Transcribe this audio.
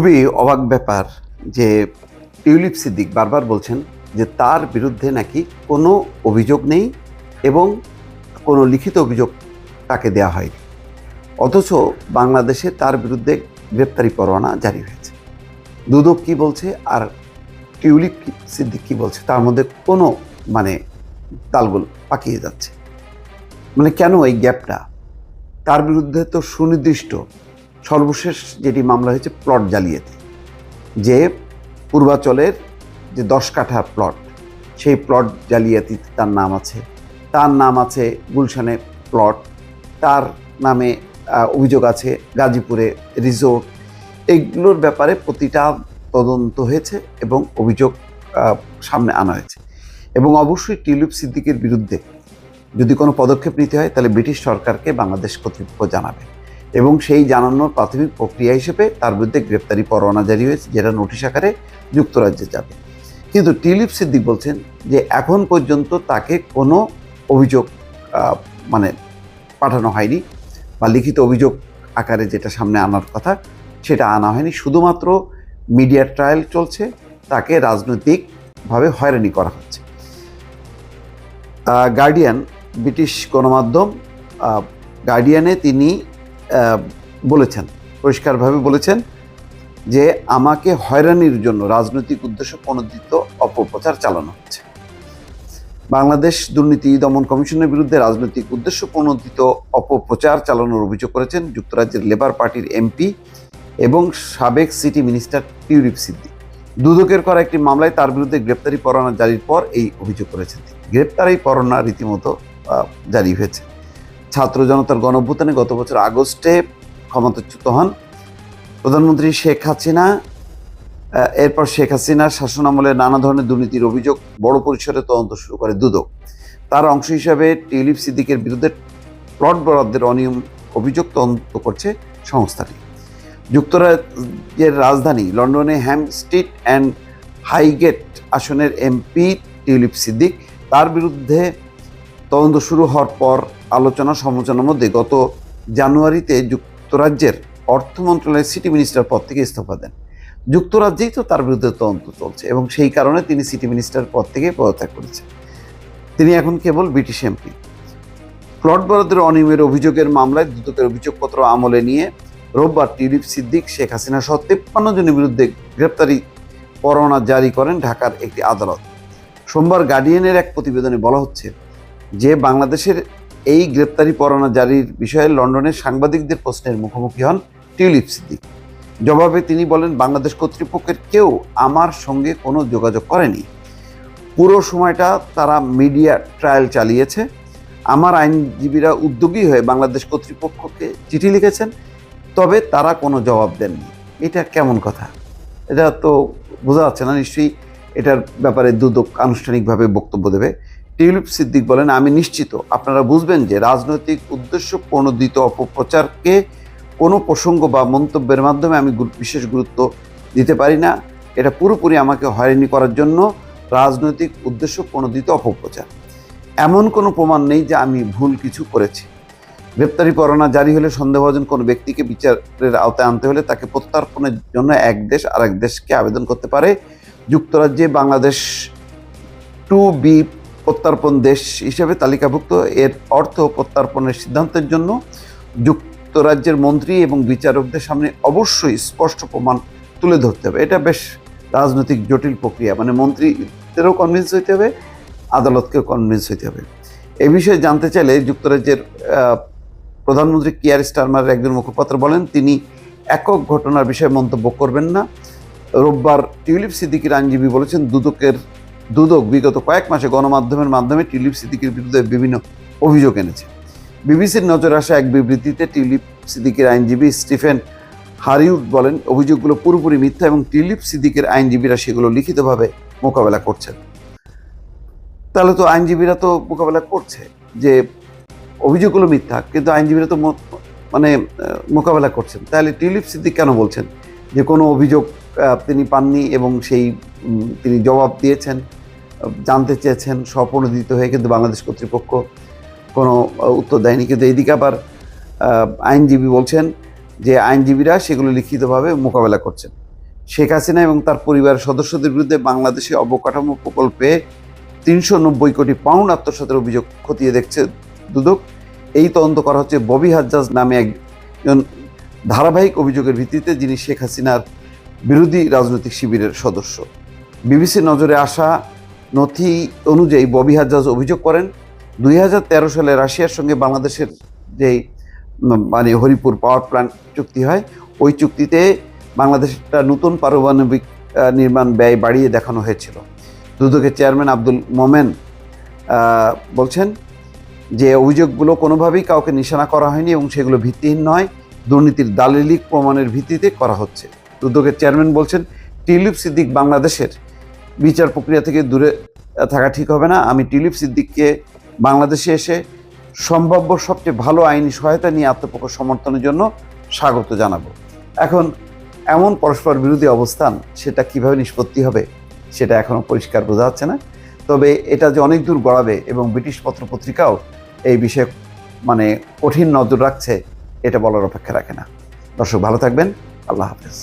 খুবই অবাক ব্যাপার যে টিউলিপ সিদ্দিক বারবার বলছেন যে তার বিরুদ্ধে নাকি কোনো অভিযোগ নেই এবং কোনো লিখিত অভিযোগ তাকে দেওয়া হয়নি। অথচ বাংলাদেশে তার বিরুদ্ধে গ্রেপ্তারি পরোয়ানা জারি হয়েছে। দুদক কি বলছে আর টিউলিপ সিদ্দিক কি বলছে তার মধ্যে কোনো মানে তালগোল পাকিয়ে যাচ্ছে। মানে কেন এই গ্যাপটা? তার বিরুদ্ধে তো সুনির্দিষ্ট সর্বশেষ যেটি মামলা হয়েছে প্লট জালিয়াতি। যে পূর্বাচলের যে দশ কাঠা প্লট, সেই প্লট জালিয়াতি তার নাম আছে। তার নাম আছে গুলশানে প্লট। তার নামে অভিযোগ আছে গাজীপুরে রিসোর্ট। এইগুলোর ব্যাপারে প্রতিটা তদন্ত হয়েছে এবং অভিযোগ সামনে আনা হয়েছে। এবং অবশ্যই টিউলিপ সিদ্দিকের বিরুদ্ধে যদি কোনো পদক্ষেপ নিতে হয়, তাহলে ব্রিটিশ সরকারকে বাংলাদেশ কর্তৃপক্ষ জানাবে। এবং সেই জানানোর প্রাথমিক প্রক্রিয়া হিসেবে তার বিরুদ্ধে গ্রেপ্তারি পরোয়ানা জারি হয়েছে, যেটা নোটিশ আকারে যুক্তরাজ্যে যাবে। কিন্তু টিলিপ সিদ্দিক বলছেন যে এখন পর্যন্ত তাকে কোনো অভিযোগ মানে পাঠানো হয়নি বা লিখিত অভিযোগ আকারে যেটা সামনে আনার কথা সেটা আনা হয়নি। শুধুমাত্র মিডিয়া ট্রায়াল চলছে, তাকে রাজনৈতিকভাবে হয়রানি করা হচ্ছে। গার্ডিয়ান, ব্রিটিশ গণমাধ্যম গার্ডিয়ানে তিনি বলেছেন, পরিষ্কারভাবে বলেছেন যে আমাকে হয়রানির জন্য রাজনৈতিক উদ্দেশ্য প্রণোদিত অপপ্রচার চালানো হচ্ছে। বাংলাদেশ দুর্নীতি দমন কমিশনের বিরুদ্ধে রাজনৈতিক উদ্দেশ্য প্রণোদিত অপপ্রচার চালানোর অভিযোগ করেছেন যুক্তরাজ্যের লেবার পার্টির এমপি এবং সাবেক সিটি মিনিস্টার টিউলিপ সিদ্দিক। দুদকের করা একটি মামলায় তার বিরুদ্ধে গ্রেপ্তারি পরোয়ানা জারির পর এই অভিযোগ করেছেন গ্রেপ্তারি পরোয়ানা রীতিমতো জারি হয়েছে। ছাত্র জনতার গণঅভ্যুত্থানে গত বছর আগস্টে ক্ষমতাচ্যুত হন প্রধানমন্ত্রী শেখ হাসিনা। এরপর শেখ হাসিনার শাসনামলে নানা ধরনের দুর্নীতির অভিযোগ বড় পরিসরে তদন্ত শুরু করে দুদক। তার অংশ হিসাবে টিউলিপ সিদ্দিকের বিরুদ্ধে প্লট বরাদ্দের অনিয়ম অভিযোগ তদন্ত করছে সংস্থাটি। যুক্তরাজ্যের রাজধানী লন্ডনে হ্যাম স্ট্রিট অ্যান্ড হাইগেট আসনের এমপি টিউলিপ সিদ্দিক তার বিরুদ্ধে তদন্ত শুরু হওয়ার পর আলোচনা সমালোচনার মধ্যে গত জানুয়ারিতে যুক্তরাজ্যের অর্থ মন্ত্রণালয়ের সিটি মিনিস্টার পদ থেকে ইস্তফা দেন। যুক্তরাজ্যেই তো তার বিরুদ্ধে তদন্ত চলছে এবং সেই কারণে তিনি সিটি মিনিস্টার পদ থেকে পদত্যাগ করেছেন। তিনি এখন কেবল ব্রিটিশ এমপি। প্লট বরাদ্দের অনিয়মের অভিযোগের মামলায় দুদকের অভিযোগপত্র আমলে নিয়ে রোববার টিউলিপ সিদ্দিক, শেখ হাসিনা সহ তেপ্পান্ন জনের বিরুদ্ধে গ্রেপ্তারি পরোয়ানা জারি করেন ঢাকার একটি আদালত। সোমবার গার্ডিয়ানের এক প্রতিবেদনে বলা হচ্ছে যে বাংলাদেশের এই গ্রেপ্তারি পরোয়ানা জারির বিষয়ে লন্ডনের সাংবাদিকদের প্রশ্নের মুখোমুখি হন টিউলিপ সিদ্দিক। জবাবে তিনি বলেন, বাংলাদেশ কর্তৃপক্ষের কেউ আমার সঙ্গে কোনো যোগাযোগ করেনি। পুরো সময়টা তারা মিডিয়া ট্রায়াল চালিয়েছে। আমার আইনজীবীরা উদ্যোগী হয়ে বাংলাদেশ কর্তৃপক্ষকে চিঠি লিখেছেন, তবে তারা কোনো জবাব দেননি। এটা কেমন কথা? এটা তো বোঝা যাচ্ছে না, নিশ্চয়ই এটার ব্যাপারে দুদক আনুষ্ঠানিকভাবে বক্তব্য দেবে। টিউলিপ সিদ্দিক বলেন, আমি নিশ্চিত, আপনারা বুঝবেন যে রাজনৈতিক উদ্দেশ্য প্রণোদিত অপপ্রচারকে কোনো প্রসঙ্গ বা মন্তব্যের মাধ্যমে আমি বিশেষ গুরুত্ব দিতে পারি না। এটা পুরোপুরি আমাকে হয়রানি করার জন্য রাজনৈতিক উদ্দেশ্য প্রণোদিত অপপ্রচার। এমন কোনো প্রমাণ নেই যে আমি ভুল কিছু করেছি। গ্রেপ্তারি পরোয়ানা জারি হলে সন্দেহভাজন কোনো ব্যক্তিকে বিচারের আওতায় আনতে হলে তাকে প্রত্যার্পণের জন্য এক দেশ আর এক দেশকে আবেদন করতে পারে। যুক্তরাজ্যে বাংলাদেশ টু বি প্রত্যার্পণ দেশ হিসেবে তালিকাভুক্ত। এর অর্থ প্রত্যার্পণের সিদ্ধান্তের জন্য যুক্তরাজ্যের মন্ত্রী এবং বিচারকদের সামনে অবশ্যই স্পষ্ট প্রমাণ তুলে ধরতে হবে। এটা বেশ রাজনৈতিক জটিল প্রক্রিয়া। মানে মন্ত্রীদেরও কনভিন্স হইতে হবে, আদালতকেও কনভিন্স হইতে হবে। এ বিষয়ে জানতে চাইলে যুক্তরাজ্যের প্রধানমন্ত্রী কিয়ার স্টারমারের একজন মুখপাত্র বলেন, তিনি একক ঘটনার বিষয়ে মন্তব্য করবেন না। রোববার টিউলিপ সিদ্দিকির আইনজীবী বলেছেন, দুদকের দুদক বিগত কয়েক মাসে গণমাধ্যমের মাধ্যমে টিউলিপ সিদ্দিকির বিরুদ্ধে বিভিন্ন অভিযোগ এনেছে। বিবিসির নজরে আসা এক বিবৃতিতে টিউলিপ সিদ্দিকির আইনজীবী স্টিফেন হারিউড বলেন, অভিযোগগুলো পুরোপুরি মিথ্যা এবং টিউলিপ সিদ্দিকের আইনজীবীরা সেগুলো লিখিতভাবে মোকাবেলা করছেন। তাহলে তো আইনজীবীরা তো মোকাবেলা করছে যে অভিযোগগুলো মিথ্যা, কিন্তু আইনজীবীরা তো মানে মোকাবেলা করছেন। তাহলে টিউলিপ সিদ্দিক কেন বলছেন যে কোনো অভিযোগ তিনি পাননি এবং সেই তিনি জবাব দিয়েছেন? জানতে চেয়েছেন, স্বপ্রণোদিত হয়ে কিন্তু বাংলাদেশ কর্তৃপক্ষ কোনো উত্তর দেয়নি। কিন্তু এইদিকে আবার আইনজীবী বলছেন যে আইনজীবীরা সেগুলো লিখিতভাবে মোকাবেলা করছেন। শেখ হাসিনা এবং তার পরিবারের সদস্যদের বিরুদ্ধে বাংলাদেশে অবকাঠামো প্রকল্পে তিনশো নব্বই কোটি পাউন্ড আত্মসাতের অভিযোগ খতিয়ে দেখছে দুদক। এই তদন্ত করা হচ্ছে ববি হাজ্জাজ নামে একজন ধারাবাহিক অভিযোগের ভিত্তিতে, যিনি শেখ হাসিনার বিরোধী রাজনৈতিক শিবিরের সদস্য। বিবিসি নজরে আসা নথি অনুযায়ী ববি হাজ্জাজ অভিযোগ করেন দুই হাজার তেরো সালে রাশিয়ার সঙ্গে বাংলাদেশের উম, মানে হরিপুর পাওয়ার প্ল্যান্ট চুক্তি হয় ওই চুক্তিতে বাংলাদেশটা নতুন পারমাণবিক নির্মাণ ব্যয় বাড়িয়ে দেখানো হয়েছিল। দুদকের চেয়ারম্যান আব্দুল মোমেন বলছেন যে অভিযোগগুলো কোনোভাবেই কাউকে নিশানা করা হয়নি এবং সেগুলো ভিত্তিহীন নয় দুর্নীতির দালিলিক প্রমাণের ভিত্তিতে করা হচ্ছে। দুদকের চেয়ারম্যান বলছেন টিলিপ সিদ্দিক বাংলাদেশের বিচার প্রক্রিয়া থেকে দূরে থাকা ঠিক হবে না। আমি টিলিপ সিদ্দিককে বাংলাদেশে এসে সম্ভাব্য সবচেয়ে ভালো আইনি সহায়তা নিয়ে আত্মপক্ষ সমর্থনের জন্য স্বাগত জানাব। এখন এমন পরস্পর বিরোধী অবস্থান, সেটা কীভাবে নিষ্পত্তি হবে, সেটা এখনও পরিষ্কার বোঝা যাচ্ছে না। তবে এটা যে অনেক দূর গড়াবে এবং ব্রিটিশ পত্রপত্রিকাও এই বিষয়ে মানে কঠিন নজর রাখছে, এটা বলার অপেক্ষা রাখে না। দর্শক, ভালো থাকবেন। আল্লাহ হাফেজ।